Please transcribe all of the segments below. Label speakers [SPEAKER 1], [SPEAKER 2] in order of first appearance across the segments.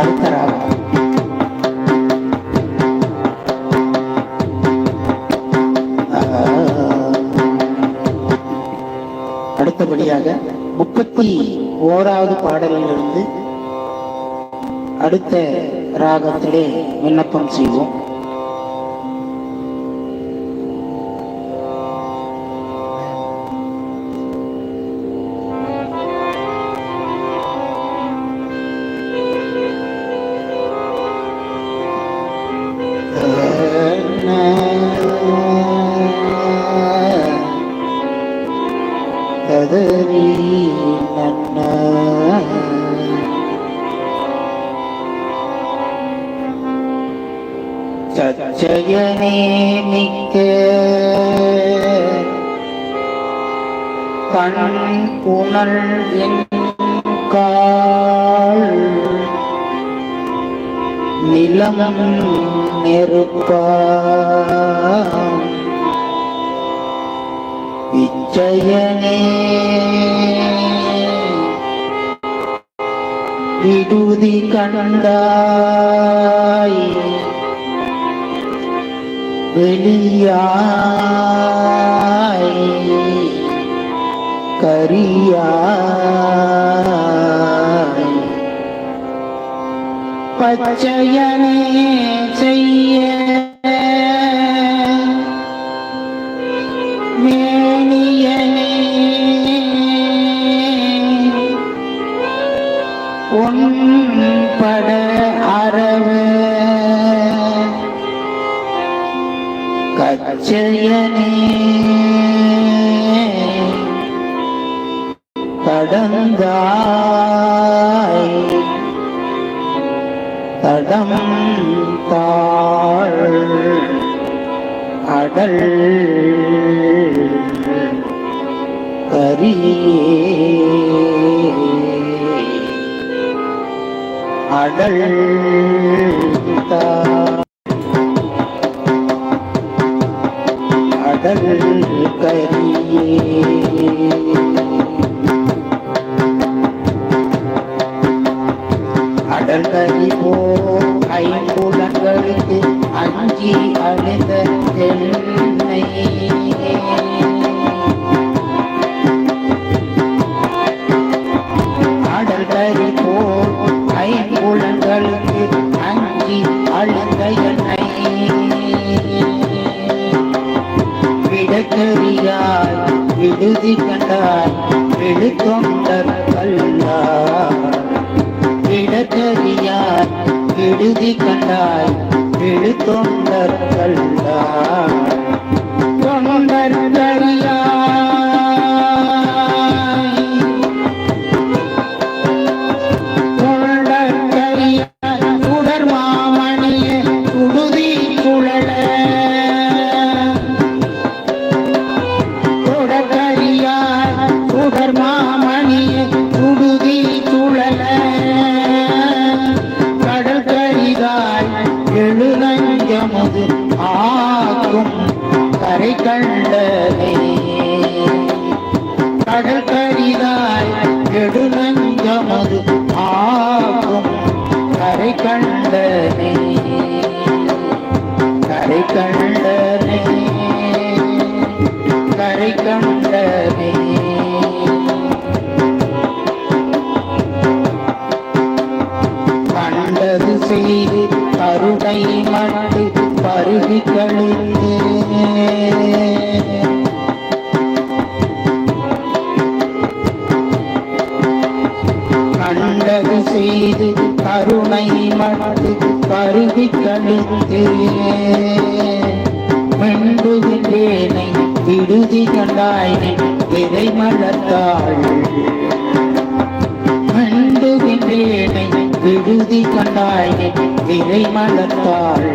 [SPEAKER 1] அடுத்த ராகம் அடுத்தபடியாக முப்பத்தி ஓராவது பாடலிலிருந்து அடுத்த ராகத்திலே விண்ணப்பம் செய்வோம். கண் புனல் என் கால். நிலம் நெருப்பாம். இச்சயனே. விடுதி கண்டாய். வெளியாய். പച്ചയനേ கடந்தாய் தடம் தாழ் அடல் கரியே அடல் அடல் கரியே அடல் கரி போ ஐம்புலங்களுக்கு அஞ்சி அழுத என்னை அடல் கரி போ ஐம்புலங்களுக்கு அஞ்சி அழுத என்னை விடக்கரியாய் விடுதி கண்டாய் விழுக்கொண்ட கல்லா விடுதி கண்டாய் விழுத்தொண்டர் கல்லார். கண்டனே கரை கண்டனே. கண்டது செய்து கருணை மட்டு பருகி கழித்து கண்டது செய்து கருணை மட்டு பருகி கழித்து விடுதி கண்டாயினை மலர்த்தாள். மெண்டுகின்றேனை விடுதி கண்டாயினை இதை மலர்த்தாள்.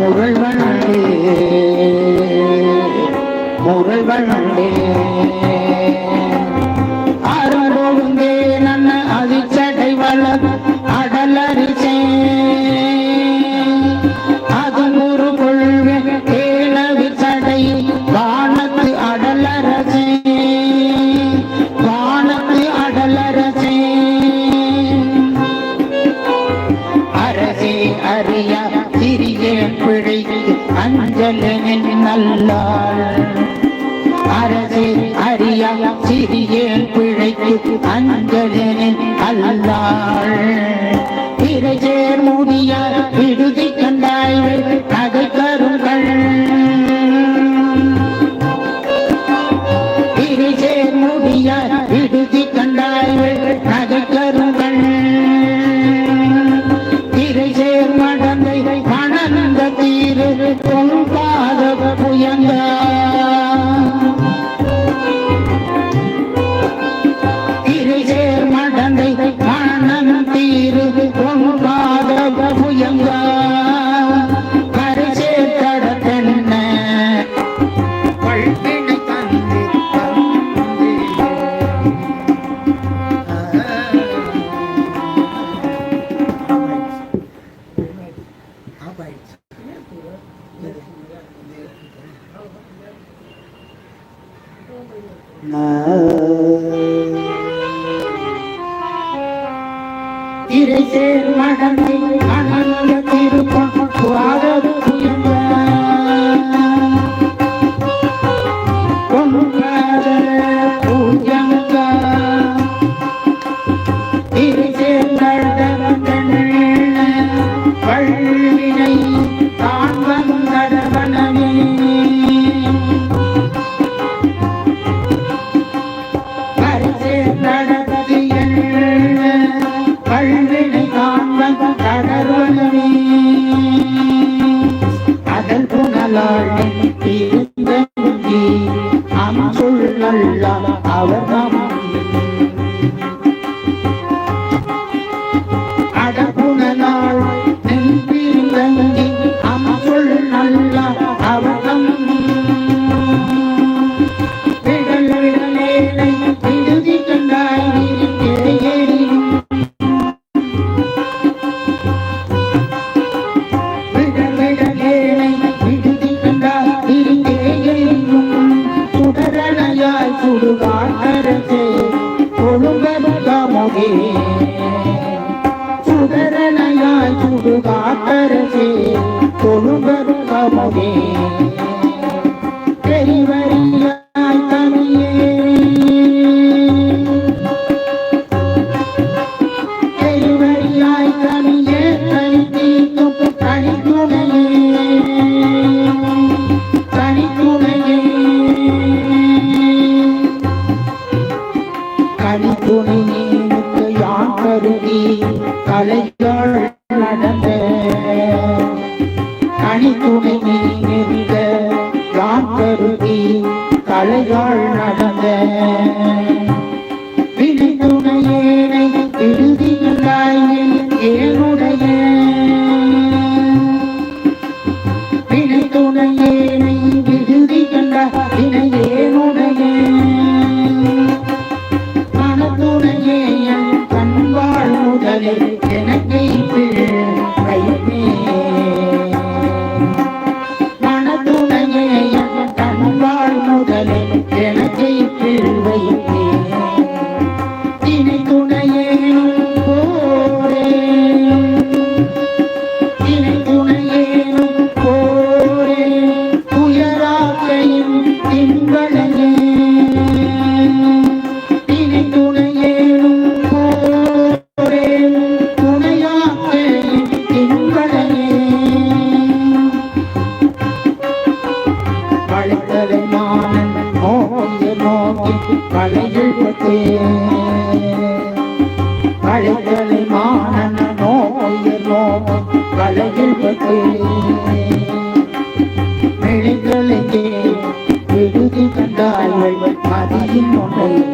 [SPEAKER 1] முறை வண்டே முறை வண்டே திரியே பிழைக்கு அஞ்சலனின் நல்லாள். அரசே அறியா சிறியே பிழைக்கு அஞ்சலனின் அல்லாள் திரைச்சேர் முடியார் விடுதி கண்டாய். சுடரணையாய் சுடுகாட்டரசே தொழுவரும் கமுகே. பெரிவரியாய் தமிழே பெரிவரியாய் தமிழே கை கணித்துணையே கட்டி கலைகள் நடந்த. கனித்துணை நீங்க யாம் கருதி கலைகள் நடந்த. 嗯。കാൽ വഴി മതിയും ഉണ്ടെങ്കിൽ